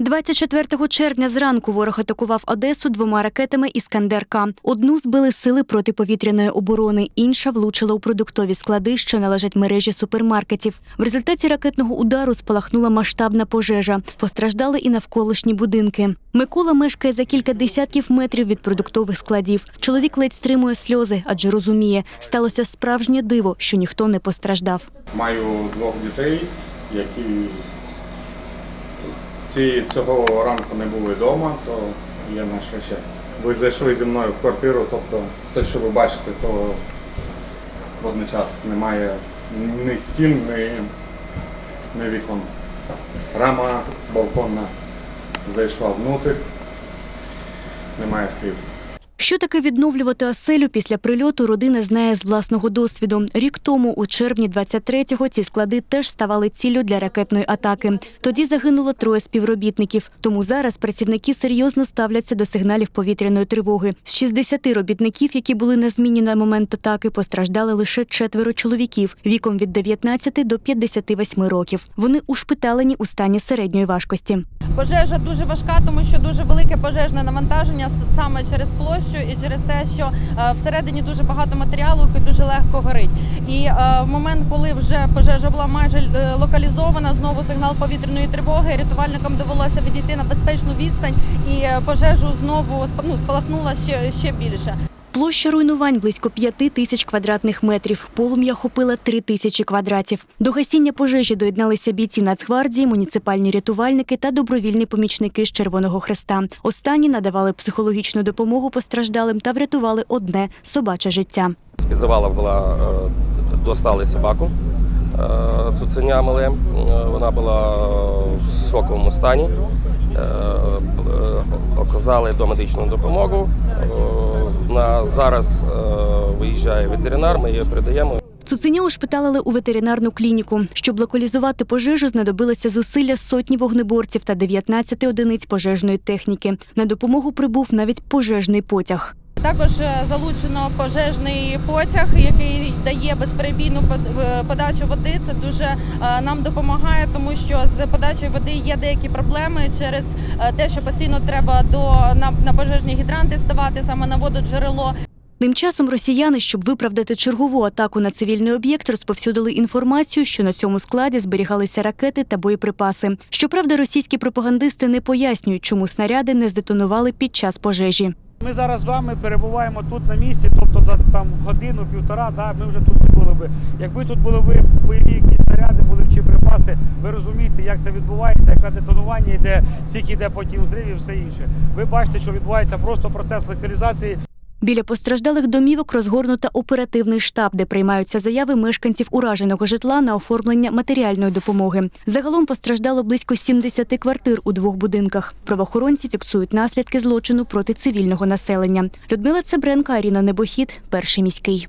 24 червня зранку ворог атакував Одесу двома ракетами «Іскандер-К». Одну збили сили протиповітряної оборони, інша влучила у продуктові склади, що належать мережі супермаркетів. В результаті ракетного удару спалахнула масштабна пожежа. Постраждали і навколишні будинки. Микола мешкає за кілька десятків метрів від продуктових складів. Чоловік ледь стримує сльози, адже розуміє, сталося справжнє диво, що ніхто не постраждав. Маю двох дітей, які ці, цього ранку не були вдома, то є наше щастя. Ви зайшли зі мною в квартиру, тобто все, що ви бачите, то водночас немає ні стін, ні, ні вікон. Рама балконна зайшла внутрь, немає слів. Що таке відновлювати оселю після прильоту, родина знає з власного досвіду. Рік тому, у червні 23-го, ці склади теж ставали ціллю для ракетної атаки. Тоді загинуло троє співробітників. Тому зараз працівники серйозно ставляться до сигналів повітряної тривоги. З 60 робітників, які були на зміні на момент атаки, постраждали лише четверо чоловіків віком від 19 до 58 років. Вони ушпиталені у стані середньої важкості. Пожежа дуже важка, тому що дуже велике пожежне навантаження саме через площу і через те, що е, всередині дуже багато матеріалу, який дуже легко горить. І е, в момент, коли вже пожежа була майже е, локалізована, знову сигнал повітряної тривоги. Рятувальникам довелося відійти на безпечну відстань, і пожежу знову ну, спалахнула ще, ще більше. Площа руйнувань близько 5 тисяч квадратних метрів. Полум'я охопила 3 тисячі квадратів. До гасіння пожежі доєдналися бійці Нацгвардії, муніципальні рятувальники та добровільні помічники з Червоного Хреста. Останні надавали психологічну допомогу постраждалим та врятували одне собаче життя. З-під завала була е, достали собаку е, цуценя мале. Е, Вона була в шоковому стані. Оказали домедичну допомогу. На зараз е, виїжджає ветеринар. Ми її передаємо. Цуценя ушпиталили у ветеринарну клініку. Щоб локалізувати пожежу, знадобилися зусилля сотні вогнеборців та 19 одиниць пожежної техніки. На допомогу прибув навіть пожежний потяг. Також е, залучено пожежний потяг, який дає безперебійну под- подачу води. Це дуже е, нам допомагає, тому що з подачею води є деякі проблеми через е, те, що постійно треба до на, на пожежні гідранти ставати саме на вододжерело. Тим часом росіяни, щоб виправдати чергову атаку на цивільний об'єкт, розповсюдили інформацію, що на цьому складі зберігалися ракети та боєприпаси. Щоправда, російські пропагандисти не пояснюють, чому снаряди не здетонували під час пожежі. Ми зараз з вами перебуваємо тут на місці, тобто за там годину, півтора, да, ми вже тут були би. Якби тут були ви бойові якісь снаряди, були б чи припаси, ви розумієте, як це відбувається, яке детонування йде, скільки йде потім зривів, все інше. Ви бачите, що відбувається просто процес локалізації Біля постраждалих домівок розгорнута оперативний штаб, де приймаються заяви мешканців ураженого житла на оформлення матеріальної допомоги. Загалом постраждало близько 70 квартир у двох будинках. Правоохоронці фіксують наслідки злочину проти цивільного населення. Людмила Цебренко, Аріна Небохід, перший міський.